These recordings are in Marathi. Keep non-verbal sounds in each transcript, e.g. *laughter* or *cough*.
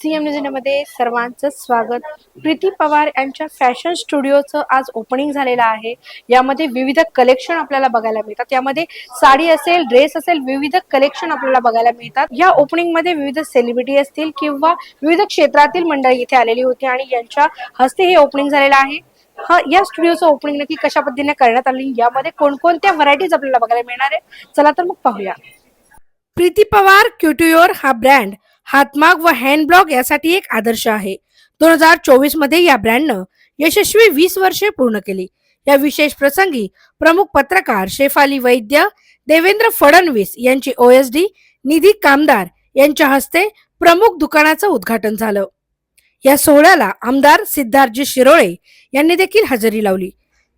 सीएममध्ये सर्वांचं स्वागत. प्रीती पवार यांच्या फॅशन स्टुडिओचं आज ओपनिंग झालेलं आहे. यामध्ये विविध कलेक्शन आपल्याला बघायला मिळतात. यामध्ये साडी असेल ड्रेस असेल विविध कलेक्शन आपल्याला बघायला मिळतात. या ओपनिंगमध्ये विविध सेलिब्रिटी असतील किंवा विविध क्षेत्रातील मंडळी इथे आलेली होती आणि यांच्या हस्ते हे ओपनिंग झालेलं आहे. हा या स्टुडिओचं ओपनिंग नक्की कशा पद्धतीने करण्यात आली? यामध्ये कोणकोणत्या व्हरायटीज आपल्याला बघायला मिळणार आहे? चला तर मग पाहूया. प्रीती पवार क्युट्युअर हा ब्रँड. हातमाग व हँडब्लॉग यासाठी एक आदर्श आहे. दोन हजार चोवीसमध्ये या ब्रँडनं यशस्वी वीस वर्षे पूर्ण केली. या विशेष प्रसंगी प्रमुख पत्रकार शेफाली वैद्य देवेंद्र फडणवीस यांची ओएसडी निधी कामदार यांच्या हस्ते प्रमुख दुकानाचं उद्घाटन झालं. या सोहळ्याला आमदार सिद्धार्थजी शिरोळे यांनी देखील हजेरी लावली.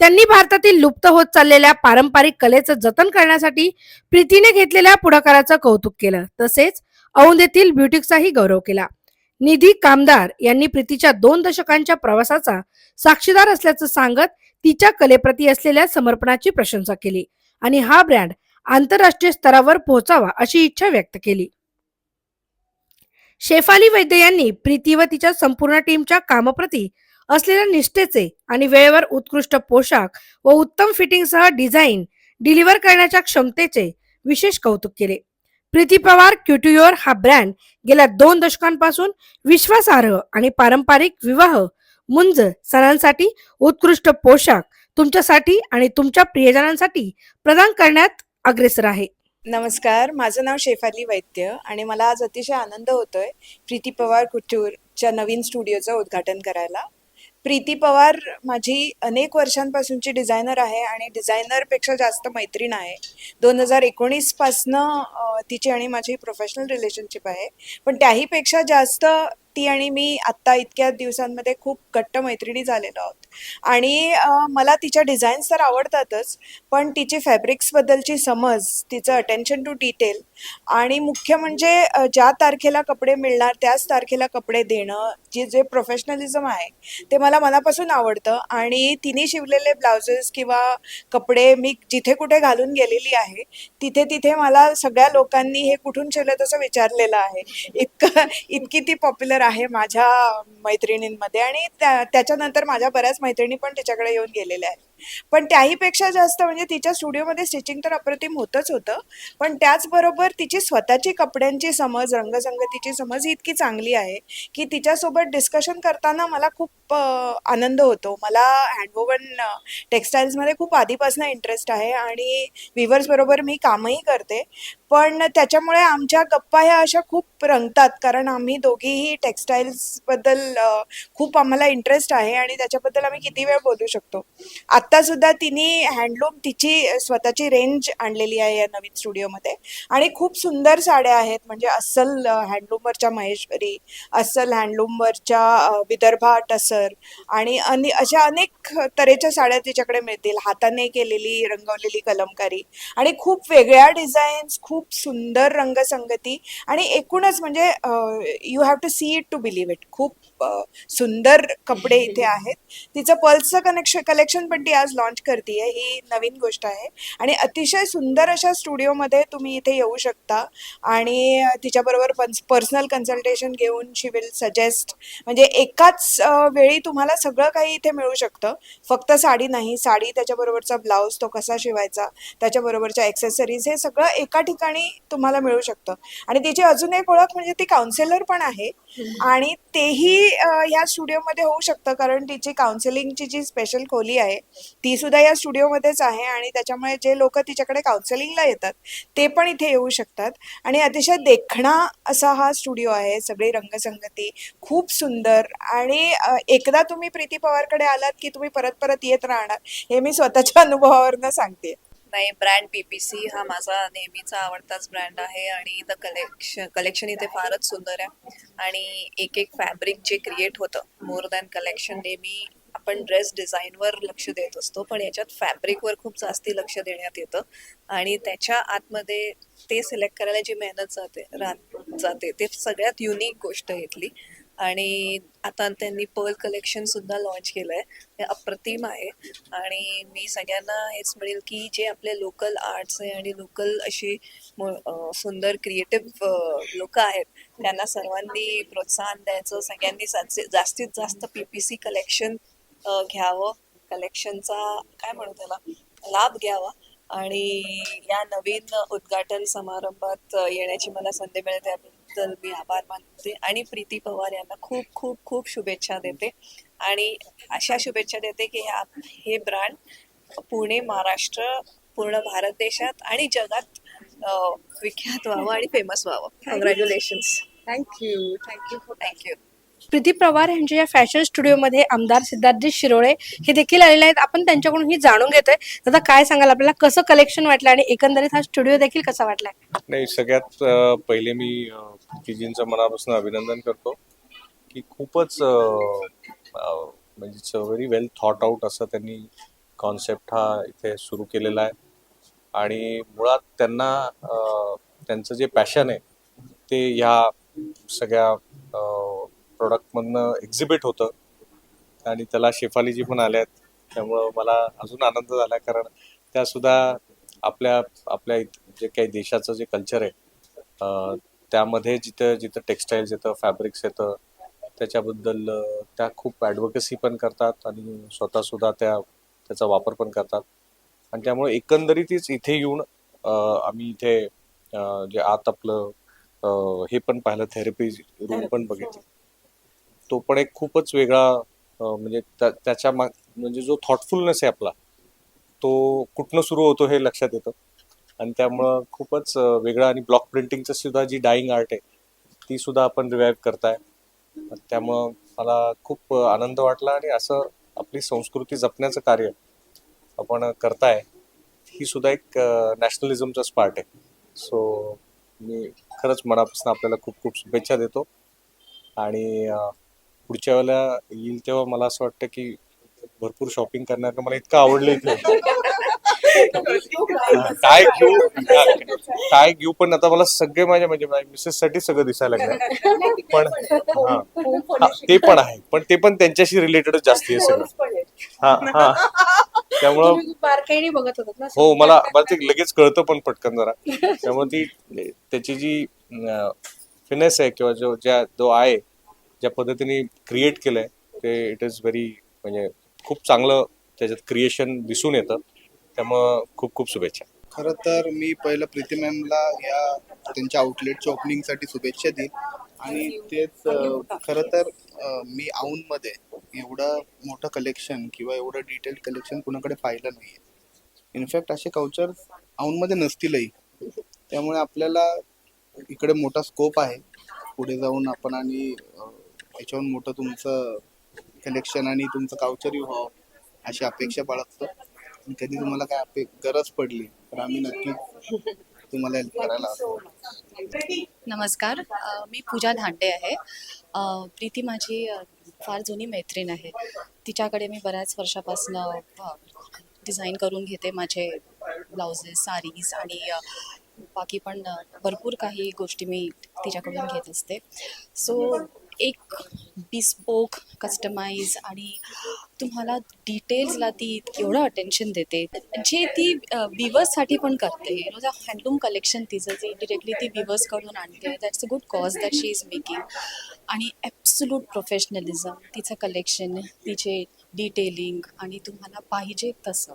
त्यांनी भारतातील लुप्त होत चाललेल्या पारंपरिक कलेचं जतन करण्यासाठी प्रीतीने घेतलेल्या पुढाकाराचं कौतुक केलं. तसेच औंध येथील ब्युटिकचाही गौरव केला. निधी कामदार यांनी प्रीतीच्या दोन दशकांच्या प्रवासाचा साक्षीदार असल्याचं सांगत तिच्या कलेप्रती असलेल्या समर्पणाची प्रशंसा केली आणि हा ब्रँड आंतरराष्ट्रीय स्तरावर पोहोचावा अशी इच्छा व्यक्त केली. शेफाली वैद्य यांनी प्रीती व तिच्या संपूर्ण टीमच्या कामाप्रती असलेल्या निष्ठेचे आणि वेळेवर उत्कृष्ट पोशाख व उत्तम फिटिंगसह डिझाईन डिलिव्हर करण्याच्या क्षमतेचे विशेष कौतुक केले. प्रीती पवार क्युट्युअर हा ब्रँड गेल्या दोन दशकांपासून विश्वासार्ह आणि पारंपरिक विवाह मुंज सणांसाठी उत्कृष्ट पोशाख तुमच्यासाठी आणि तुमच्या प्रियजनांसाठी प्रदान करण्यात अग्रेसर आहे. नमस्कार माझं नाव शेफाली वैद्य आणि मला आज अतिशय आनंद होतोय प्रीती पवार कुट्टूरच्या नवीन स्टुडिओचं उद्घाटन करायला. प्रीती पवार माझी अनेक वर्षांपासूनची डिझायनर आहे आणि डिझायनरपेक्षा जास्त मैत्रीण आहे. दोन हजार एकोणीसपासनं तिची आणि माझी प्रोफेशनल रिलेशनशिप आहे. पण त्याहीपेक्षा जास्त ती आणि मी आत्ता इतक्या दिवसांमध्ये खूप घट्ट मैत्रिणी झालेलो आहोत. आणि मला तिच्या डिझाईन्स तर आवडतातच पण तिची फॅब्रिक्सबद्दलची समज तिचं अटेन्शन टू डिटेल आणि मुख्य म्हणजे ज्या तारखेला कपडे मिळणार त्याच तारखेला कपडे देणं जे जे प्रोफेशनलिझम आहे ते मला मनापासून आवडतं आणि तिने शिवलेले ब्लाउजेस किंवा कपडे मी जिथे कुठे घालून गेलेली आहे तिथे तिथे मला सगळ्या लोकांनी हे कुठून शिवलं तसं विचारलेलं आहे. इतकं इतकी ती पॉप्युलर आहे माझ्या मैत्रिणींमध्ये आणि त्याच्यानंतर माझ्या बऱ्याच मैत्रिणी पण तिच्याकडे येऊन गेलेल्या आहेत. पण त्याहीपेक्षा जास्त म्हणजे तिच्या स्टुडिओमध्ये स्टिचिंग तर अप्रतिम होतच होतं. पण त्याचबरोबर तिची स्वतःची कपड्यांची समज रंगसंगतीची समज ही इतकी चांगली आहे की तिच्यासोबत डिस्कशन करताना मला खूप आनंद होतो. मला हँडवोवन टेक्स्टाईल्समध्ये खूप आधीपासून इंटरेस्ट आहे आणि विवर्सबरोबर मी कामही करते. पण त्याच्यामुळे आमच्या गप्पा ह्या अशा खूप रंगतात कारण आम्ही दोघीही टेक्स्टाईल्सबद्दल खूप आम्हाला इंटरेस्ट आहे आणि त्याच्याबद्दल आम्ही किती वेळ बोलू शकतो. आता आत्ता सुद्धा तिने हँडलूम तिची स्वतःची रेंज आणलेली आहे या नवीन स्टुडिओमध्ये आणि खूप सुंदर साड्या आहेत. म्हणजे अस्सल हँडलूमवरच्या महेश्वरी अस्सल हँडलूमवरच्या विदर्भा टसर आणि अशा अनेक तऱ्हेच्या साड्या तिच्याकडे मिळतील. हाताने केलेली रंगवलेली कलमकारी आणि खूप वेगळ्या डिझाईन्स खूप सुंदर रंगसंगती आणि एकूणच म्हणजे you have to see it to believe it खूप सुंदर कपडे इथे आहेत. तिचं पल्सचं कनेक्शन कलेक्शन पण ती आज लॉन्च करते ही नवीन गोष्ट आहे. आणि अतिशय सुंदर अशा स्टुडिओमध्ये तुम्ही इथे येऊ शकता. आणि तिच्याबरोबर पर्सनल कन्सल्टेशन घेऊन शी विल सजेस्ट म्हणजे एकाच वेळी तुम्हाला सगळं काही इथे मिळू शकतं. फक्त साडी नाही साडी त्याच्याबरोबरचा ब्लाऊज तो कसा शिवायचा त्याच्याबरोबरच्या ॲक्सेसरीज हे सगळं एका ठिकाणी तुम्हाला मिळू शकतं. आणि तिची अजून एक ओळख म्हणजे ती काउन्सिलर पण आहे. आणि तेही अ, या स्टुडिओमध्ये होऊ शकतं कारण तिची काउन्सिलिंगची जी स्पेशल खोली आहे ती सुद्धा या स्टुडिओमध्येच आहे आणि त्याच्यामुळे जे लोक तिच्याकडे काउन्सिलिंगला येतात ते पण इथे येऊ शकतात. आणि अतिशय देखणा असा हा स्टुडिओ आहे सगळी रंगसंगती खूप सुंदर आणि एकदा तुम्ही प्रीती पवारकडे आलात की तुम्ही परत परत येत राहणार हे मी स्वतःच्या *laughs* अनुभवावरनं सांगते. नाही ब्रँड पीपीसी हा माझा नेहमीचा आवडताच ब्रँड आहे आणि द कलेक्शन कलेक्शन इथे फारच सुंदर आहे. आणि एक एक फॅब्रिक जे क्रिएट होतं मोर दॅन कलेक्शन नेहमी आपण ड्रेस डिझाईनवर लक्ष देत असतो पण याच्यात फॅब्रिकवर खूप जास्ती लक्ष देण्यात येतं. आणि त्याच्या आतमध्ये ते सिलेक्ट करायला जी मेहनत जाते राहत जाते ते सगळ्यात युनिक गोष्ट इथली. आणि आता त्यांनी पर्ल कलेक्शन सुद्धा लॉन्च आहे ते अप्रतिम आहे. आणि मी सगळ्यांना हेच म्हणेल की जे आपले लोकल आर्ट्स आहे आणि लोकल अशी सुंदर क्रिएटिव्ह लोक आहेत त्यांना सर्वांनी प्रोत्साहन द्यायचं सगळ्यांनी जास्तीत जास्तीत जास्त सी कलेक्शन घ्यावं कलेक्शनचा काय म्हणू त्याला लाभ घ्यावा. आणि या नवीन उद्घाटन समारंभात येण्याची मला संधी मिळते त्याबद्दल मी आभार मानते. आणि प्रीती पवार यांना खूप खूप खूप शुभेच्छा देते. आणि अशा शुभेच्छा देते की ह्या हे ब्रँड पुणे महाराष्ट्र पूर्ण भारत देशात आणि जगात विख्यात व्हावं आणि फेमस व्हावं. Congratulations thank you thank you thank you Preeti Pawar यांच्या या फॅशन स्टुडिओमध्ये आमदार सिद्धार्थजी शिरोळे हे देखील आलेले आहेत. आपण त्यांच्याकडून ही जाणून घेतोय. दादा काय सांगाल? आपल्याला कसं कलेक्शन वाटलं आणि एकंदरीत हा स्टुडिओ देखील कसा वाटलाय? नाही सगळ्यात पहिले मी अ, प्रीतीजींचं मनापासून अभिनंदन करतो की खूपच अ, म्हणजे it's very well thought out असं त्यांनी कॉन्सेप्ट हा इथे सुरू केलेला आहे. आणि मुळात त्यांना त्यांचं जे पॅशन आहे ते ह्या सगळ्या प्रोडक्टमधनं एक्झिबिट होतं. आणि त्याला शेफालीजी पण आल्या आहेत त्यामुळं मला अजून आनंद झाला कारण त्या सुद्धा आपल्या आपल्या जे काही देशाचं जे कल्चर आहे त्यामध्ये जिथं जिथं टेक्स्टाईल्स येतं फॅब्रिक्स येतं त्याच्याबद्दल त्या खूप ॲडव्होकेसी पण करतात आणि स्वतः सुद्धा त्या त्याचा वापर पण करतात. आणि त्यामुळे एकंदरीतच इथे येऊन आम्ही इथे जे आत आपलं हे पण पाहिलं थेरपी रूम पण बघितलं. तो पण एक खूपच वेगळा म्हणजे त्या- त्याच्या माग म्हणजे जो थॉटफुलनेस आहे आपला तो कुठनं सुरू होतो हे लक्षात येतं. आणि त्यामुळं खूपच वेगळा वेगळं आणि ब्लॉक प्रिंटिंगचं सुद्धा जी डाईंग आर्ट आहे ती सुद्धा आपण रिवाईव्ह करताय. त्यामुळं मला खूप आनंद वाटला आणि असं आपली संस्कृती जपण्याचं कार्य आपण करताय ही सुद्धा एक नॅशनलिझमचाच पार्ट आहे. सो मी खरंच मनापासून आपल्याला खूप खूप शुभेच्छा देतो. आणि पुढच्या वेळेला येईल तेव्हा मला असं वाटतं की भरपूर शॉपिंग करणार मला इतकं आवडलं इथे काय घेऊ? काय घेऊ? पण आता मला सगळे माझ्या म्हणजे मिसेस साठी सगळं दिसायला लागलं पण हा. ते पण आहे. पण ते पण त्यांच्याशी रिलेटेडच जास्ती आहे सगळं. हा हा. त्यामुळं बघत हो मला मला ते लगेच कळतं पण पटकन जरा. त्यामुळे ती त्याची जी फिनेस आहे किंवा जो ज्या जो आहे ज्या पद्धतीने क्रिएट केलंय ते इट इज व्हेरी म्हणजे खूप चांगलं त्याच्यात क्रिएशन दिसून येतं. त्यामुळं खूप खूप शुभेच्छा. खरं तर मी पहिलं प्रीती मॅमला या त्यांच्या आउटलेटच्या ओपनिंगसाठी शुभेच्छा देईन. आणि तेच खरं तर मी औंधमध्ये एवढं मोठं कलेक्शन किंवा एवढं डिटेल कलेक्शन कुणाकडे पाहिलं नाही इनफॅक्ट असे काउचर्स औंधमध्ये नसतीलही. त्यामुळे आपल्याला इकडे मोठा स्कोप आहे. पुढे जाऊन आपण आणि याच्याहून मोठं तुमचं कलेक्शन आणि तुमचं काउचरी व्हावं अशी अपेक्षा बाळगतो. कधी तुम्हाला काय अपे गरज पडली तर आम्ही नक्की तुम्हाला हेल्प करायला नमस्कार. मी पूजा धांडे आहे. प्रीती माझी फार जुनी मैत्रीण आहे. तिच्याकडे मी बऱ्याच वर्षापासून डिझाईन करून घेते माझे ब्लाउजेस साडीज आणि बाकी पण भरपूर काही गोष्टी मी तिच्याकडून घेत असते. सो एक बिस्पोक कस्टमाइज आणि तुम्हाला डिटेल्सला ती एवढं अटेन्शन देते. जे ती विवर्ससाठी पण करते. हँडलूम कलेक्शन तिचं जे डिरेक्टली ती विवर्सकडून आणते. That's a good cause that she is making आणि ॲब्सोल्यूट प्रोफेशनलिझम तिचं कलेक्शन तिचे डिटेलिंग आणि तुम्हाला पाहिजे तसं.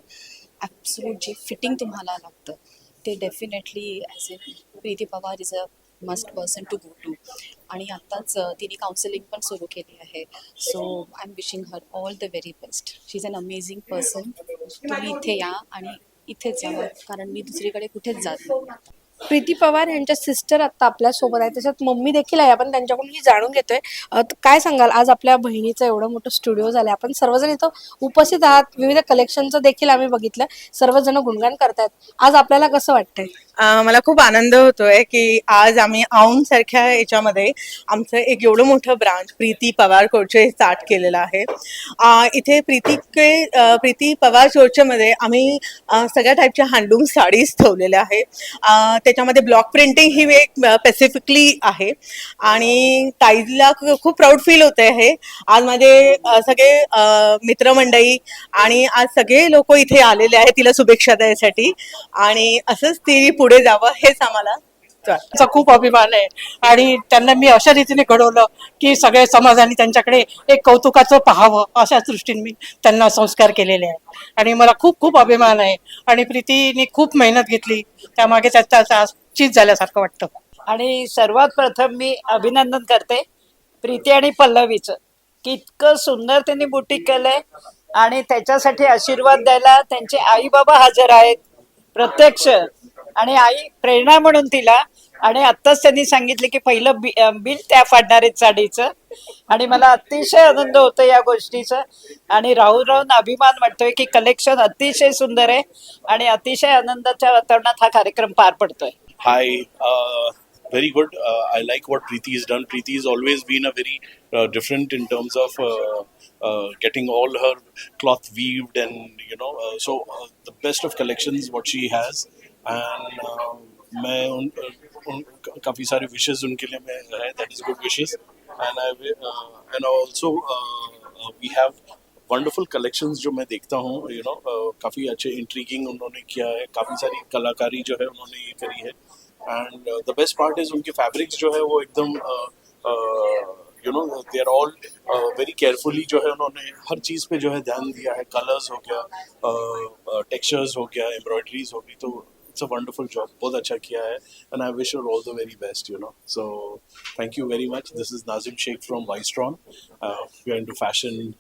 ॲब्सोल्यूट जे फिटिंग तुम्हाला लागतं ते definitely as a Preeti Pawar is a must person to go to आणि आत्ताच तिने काउन्सिलिंग पण सुरू केली आहे. So I am wishing her all the very best she is an amazing person तुम्ही इथे या आणि इथेच या. कारण मी दुसरीकडे कुठेच जात नाही. प्रीती पवार यांच्या सिस्टर आता आपल्यासोबत आहे त्याच्यात मम्मी देखील आहे. आपण त्यांच्याकडून ही जाणून घेतोय. काय सांगाल? आज आपल्या बहिणीचं एवढं मोठं स्टुडिओ झालं आपण सर्वजण इथं उपस्थित आहात. विविध कलेक्शनचं देखील आम्ही बघितलं. सर्वजण गुणगान करतायत. आज आपल्याला कसं वाटतंय? मला खूप आनंद होतोय की आज आम्ही औंध सारख्या याच्यामध्ये आमचं एक एवढं मोठं ब्रांच प्रीती पवार कोडचे स्टार्ट केलेलं आहे. इथे प्रीती के प्रीती पवार कोडच्यामध्ये आम्ही सगळ्या टाईपच्या हँडलूम साडीज ठेवलेल्या आहेत. त्याच्यामध्ये ब्लॉक प्रिंटिंग ही एक स्पेसिफिकली आहे. आणि ताईला खूप प्राऊड फील होते आहे आज माझे सगळे मित्रमंडळी आणि आज सगळे लोक इथे आलेले आहेत तिला शुभेच्छा द्यायसाठी. आणि असंच ती पुढे जावं हेच आम्हाला वाटतं. खूप अभिमान आहे. आणि त्यांना मी अशा रीतीने घडवलं की सगळे समाजाने त्यांच्याकडे एक कौतुकाचं पाहावं अशा दृष्टीने मी त्यांना संस्कार केलेले आहेत. आणि मला खूप खूप अभिमान आहे. आणि प्रीतीने खूप मेहनत घेतली. त्यामागे त्याचा चीज झाल्यासारखं वाटतं. आणि सर्वात प्रथम मी अभिनंदन करते प्रीती आणि पल्लवीचं की इतकं सुंदर त्यांनी बुटीक केलंय आणि त्याच्यासाठी आशीर्वाद द्यायला त्यांचे आई बाबा हजर आहेत. प्रत्यक्ष आणि आई प्रेरणा म्हणून तिला आणि आताच त्यांनी सांगितले की पहिलं बिल त्या फाडणार आहे साडीचं आणि मला अतिशय आनंद होतो या गोष्टीच. आणि राहून राहून अभिमान वाटतोय की कलेक्शन अतिशय सुंदर आहे. आणि अतिशय आनंदाच्या वातावरणात हा कार्यक्रम पार पडतोय. Hi very good I like what Preeti is done Preeti is always been a very different in terms of getting all her cloth weaved and you know so the best of collection what she has and uh, मैं उन, उन काफ़ी सारे विशेज़ उनके लिए मैं है दैट इज़ गुड विशेष and I and also we have wonderful collections जो मैं देखता हूँ यू नो काफ़ी अच्छे इंट्रीगिंग उन्होंने किया है काफ़ी सारी कलाकारी जो है उन्होंने ये करी है। And the best part is उनके फैब्रिक्स जो है वो एकदम you know they are all very carefully जो है उन्होंने हर चीज़ पे जो है ध्यान दिया है। कलर्स हो गया टेक्सचर्स हो गया एम्ब्रॉयडरीज हो गई तो इट्स अ वंडरफुल जॉब बहुत अच्छा किया है and I wish you all the very best you know so thank you very much this is Nazim Sheikh from Wistron we are into fashion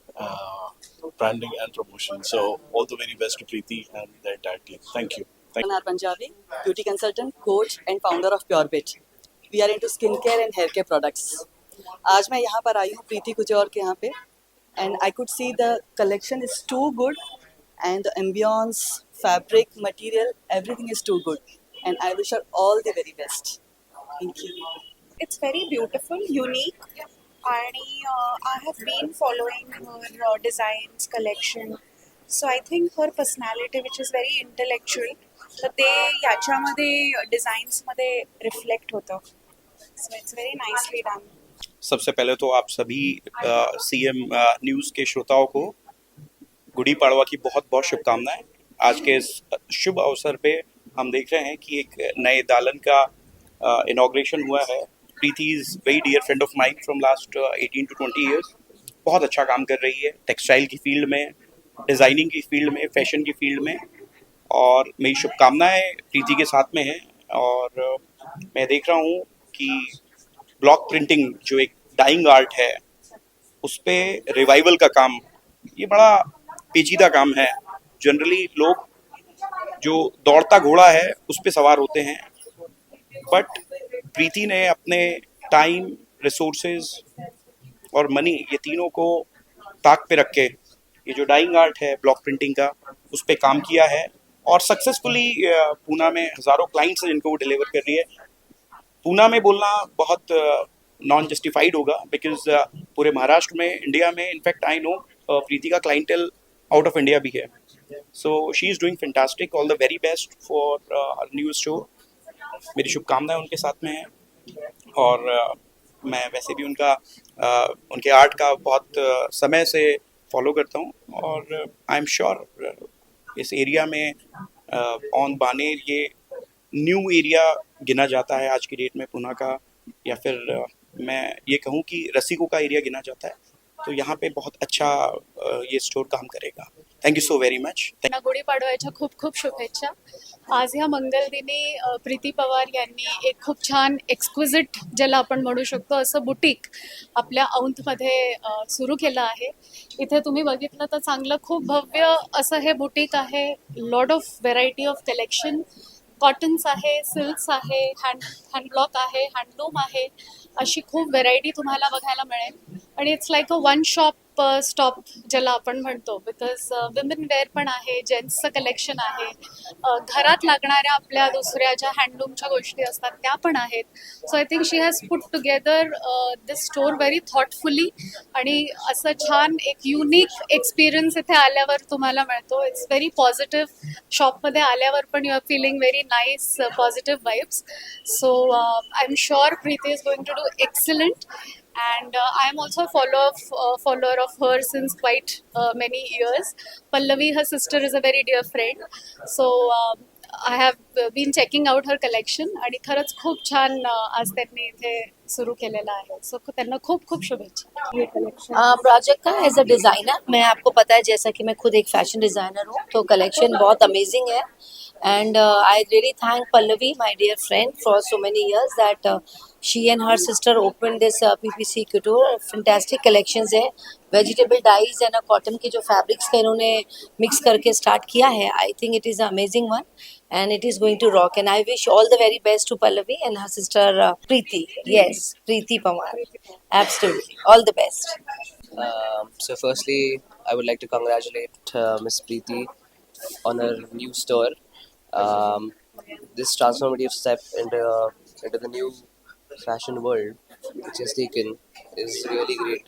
branding and promotion. So all the very best to Preeti and the entire team. Thank you. Thank Anar Punjabi, beauty consultant, coach, and founder of PureBit. We are into skincare and hair care products. आज मैं यहाँ पर आई हूँ प्रीति कुजौर के यहाँ पे and I could see the collection is too good and the ambience fabric material everything is too good and I wish her all the very best thank you it's very beautiful, unique, and uh, I have been following her uh, designs collection. So I think her personality, which is very intellectual, तर ते याच्यामध्ये डिझाईन्समध्ये रिफ्लेक्ट होतं so it's very nicely done सबसे पहले तो आप सभी सी एम न्यूज़ के श्रोताओं को गुड़ी पड़वा की बहुत बहुत शुभकामनाएं। आज के इस शुभ अवसर पे हम देख रहे हैं कि एक नए दालन का इनाग्रेशन हुआ है। Preeti is very dear friend of mine from last eighteen to twenty years बहुत अच्छा काम कर रही है टेक्सटाइल की फ़ील्ड में डिज़ाइनिंग की फ़ील्ड में फ़ैशन की फ़ील्ड में। और मेरी शुभकामनाएँ प्रीति के साथ में हैं। और मैं देख रहा हूँ कि ब्लॉक प्रिंटिंग जो एक डाइंग आर्ट है, उस पर रिवाइवल का काम, ये बड़ा पेचीदा काम है। जनरली लोग जो दौड़ता घोड़ा है, उस पर सवार होते हैं। बट प्रीति ने अपने टाइम रिसोर्सेज और मनी ये तीनों को ताक पे रख के, ये जो डाइंग आर्ट है ब्लॉक प्रिंटिंग का, उस पर काम किया है। और सक्सेसफुली पूना में हज़ारों क्लाइंट्स हैं जिनको वो डिलीवर कर रही है। पूना में बोलना बहुत नॉन जस्टिफाइड होगा बिकॉज़ पूरे महाराष्ट्र में इंडिया में इनफैक्ट आई नो प्रीति का क्लाइंटल आउट ऑफ़ इंडिया भी है। So she is doing fantastic all the very best for news show मेरी शुभकामनाएँ उनके साथ में हैं। और uh, मैं वैसे भी उनका uh, उनके आर्ट का बहुत uh, समय से फॉलो करता हूँ। और आई एम श्योर इस एरिया में ऑन बानेर ये न्यू एरिया गिना जाता है आज की डेट में पुणे का। या फिर अ, मैं ये कहूँ कि रसिकों का एरिया गिना जाता है। तो यहाँ पे बहुत अच्छा ये स्टोर काम करेगा। Thank you so very much त्यांना गुढीपाडव्याच्या खूप खूप शुभेच्छा. आज ह्या मंगलदिनी प्रीती पवार यांनी एक खूप छान एक्सक्विजिट ज्याला आपण म्हणू शकतो असं बुटीक आपल्या औंधमध्ये सुरू केलं आहे. इथे तुम्ही बघितलं तर चांगलं खूप भव्य असं हे बुटीक आहे. Lot of variety of collection cottons आहे सिल्क्स आहे हँड हँडब्लॉक आहे हँडलूम आहे. अशी खूप व्हेरायटी तुम्हाला बघायला मिळेल. आणि it's like a one shop top stop ज्याला आपण म्हणतो. बिकॉज विमेन वेअर पण आहे जेंट्सचं कलेक्शन आहे. घरात लागणाऱ्या आपल्या दुसऱ्या ज्या हँडलूमच्या गोष्टी असतात त्या पण आहेत. So I think she has put together this store very thoughtfully आणि असं छान एक युनिक एक्सपिरियन्स इथे आल्यावर तुम्हाला मिळतो. इट्स व्हेरी पॉझिटिव्ह शॉपमध्ये आल्यावर पण you are feeling very nice positive vibes so I am sure Preeti is going to do excellent and uh, I am also a follower of, uh, follower of her since quite uh, many years. Pallavi, her sister, is a very dear friend. So um, I have been checking out her collection आणि खरंच खूप छान आज त्यांनी इथे सुरू केलेलं आहे. सो त्यांना खूप खूप शुभेच्छा. प्रोजेक्ट का? एज अ डिज़ाइनर मैं आपको पता है, जैसा कि मैं खुद एक फ़ैशन डिज़ाइनर हूँ तो कलेक्शन बहुत अमेजिंग है. And I really thank Pallavi my dear friend for so many years that she and her sister open this PPC couture fantastic collections है. वेजिटेबल डाइज एंड कॉटन के जो फैब्रिक्स का इन्होंने मिक्स करके स्टार्ट किया है. I think it is amazing one and it is going to rock and i wish all the very best to pallavi and her sister uh, preeti yes preeti pawar absolutely all the best Um, so, firstly, I would like to congratulate uh, Miss Preeti on her new store. Um, this transformative step into uh, into the new fashion world which has taken is really great.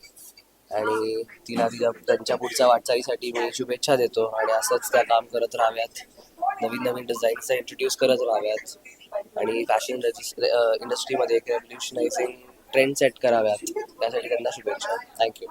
आणि तिला तिच्या त्यांच्या पुढच्या वाटचालीसाठी मी शुभेच्छा देतो आणि असंच त्या काम करत राहाव्यात नवीन नवीन डिझाईन्स इंट्रोड्यूस करत राहाव्यात. आणि फॅशन इंडस्ट्रीमध्ये एक रेव्होल्युशनायझिंग ट्रेंड सेट कराव्यात. त्यासाठी त्यांना शुभेच्छा. थँक्यू